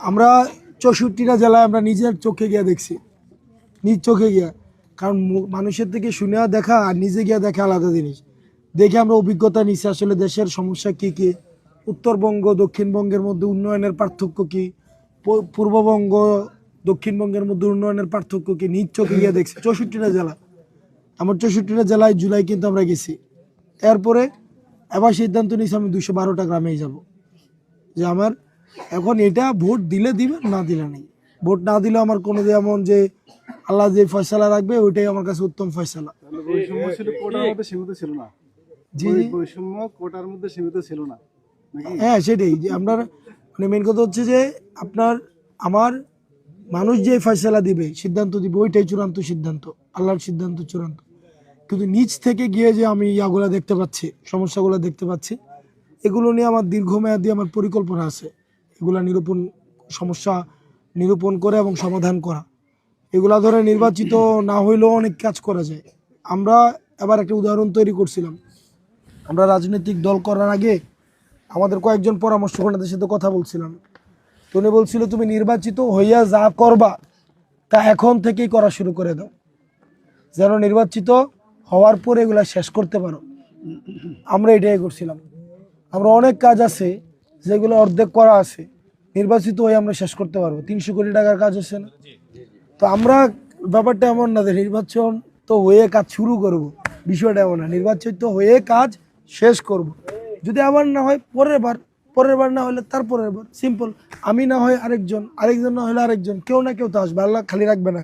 আমরা চৌষট্টিটা জেলায় আমরা নিজের চোখে গিয়ে দেখছি। নিজ চোখে গিয়া। কারণ মানুষের থেকে শুনে দেখা আর নিজে গিয়ে দেখা আলাদা জিনিস। দেখে আমরা অভিজ্ঞতা নিচ্ছি আসলে দেশের সমস্যা কি কি, উত্তরবঙ্গ, দক্ষিণবঙ্গের মধ্যে উন্নয়নের পার্থক্য কি পূর্ববঙ্গ, দক্ষিণবঙ্গের মধ্যে উন্নয়নের পার্থক্য কি, নিজ চোখে গিয়ে দেখছি। চৌষট্টিটা জেলা। আমার চৌষট্টিটা জেলায় জুলাই কিন্তু আমরা গেছি। এরপরে এবার সিদ্ধান্ত নিয়েছি আমি দুশো বারোটা গ্রামেই যাব। যে আমার এখন এটা ভোট দিলে দিবে না দিলে নেই। ভোট না দিলে আমার কোনো যেমন যে আল্লাহ যে ফয়সালা রাখবে ওইটাই আমার কাছে উত্তম ফয়সালা। তাহলে বৈষম্য ছিল কোটার মধ্যে সীমিত ছিল না। জি। ওই বৈষম্য কোটার মধ্যে সীমিত ছিল না নাকি? হ্যাঁ সেটাই। যে আপনার মানে মেন কথা হচ্ছে যে আপনার আমার মানুষ যে ফয়সালা দিবে সিদ্ধান্ত দিবে ওইটাই চূড়ান্ত সিদ্ধান্ত আল্লাহর সিদ্ধান্ত চূড়ান্ত। কিন্তু নিচ থেকে গিয়ে যে আমি ইয়াগুলো দেখতে পাচ্ছি সমস্যাগুলো দেখতে পাচ্ছি এগুলো নিয়ে আমার দীর্ঘমেয়াদী আমার পরিকল্পনা আছে। এগুলা নিরূপণ, সমস্যা নিরূপণ করে এবং সমাধান করা। এগুলা ধরে নির্বাচিত না হইলেও অনেক কাজ করা যায়। আমরা এবার একটা উদাহরণ তৈরি করছিলাম। আমরা রাজনৈতিক দল করার আগে আমাদের কয়েকজন পরামর্শকর্তাদের সাথে কথা বলছিলাম। তো উনি বলছিল, তুমি নির্বাচিত হইয়া যা করবা, তা এখন থেকেই করা শুরু করে দাও। যেন নির্বাচিত হওয়ার পরে এগুলা শেষ করতে পারো। আমরা এটাই করছিলাম। আমরা অনেক কাজ আছে যেগুলো অর্ধেক করা আছে নির্বাচিত হয়ে আমরা শেষ করতে পারব। তিনশো কোটি টাকার কাজ হচ্ছে না? তো আমরা ব্যাপারটা এমন না যে নির্বাচন তো হয়ে কাজ শুরু করব। বিষয়টা এমন না নির্বাচন তো হয়ে কাজ শেষ করব। যদি আবার না হয় পরের বার পরের বার না হলে তারপরের বার। সিম্পল আমি না হয় আরেকজন আরেকজন না হলে আরেকজন কেউ না কেউ তো আসবে আল্লাহ খালি রাখবে না।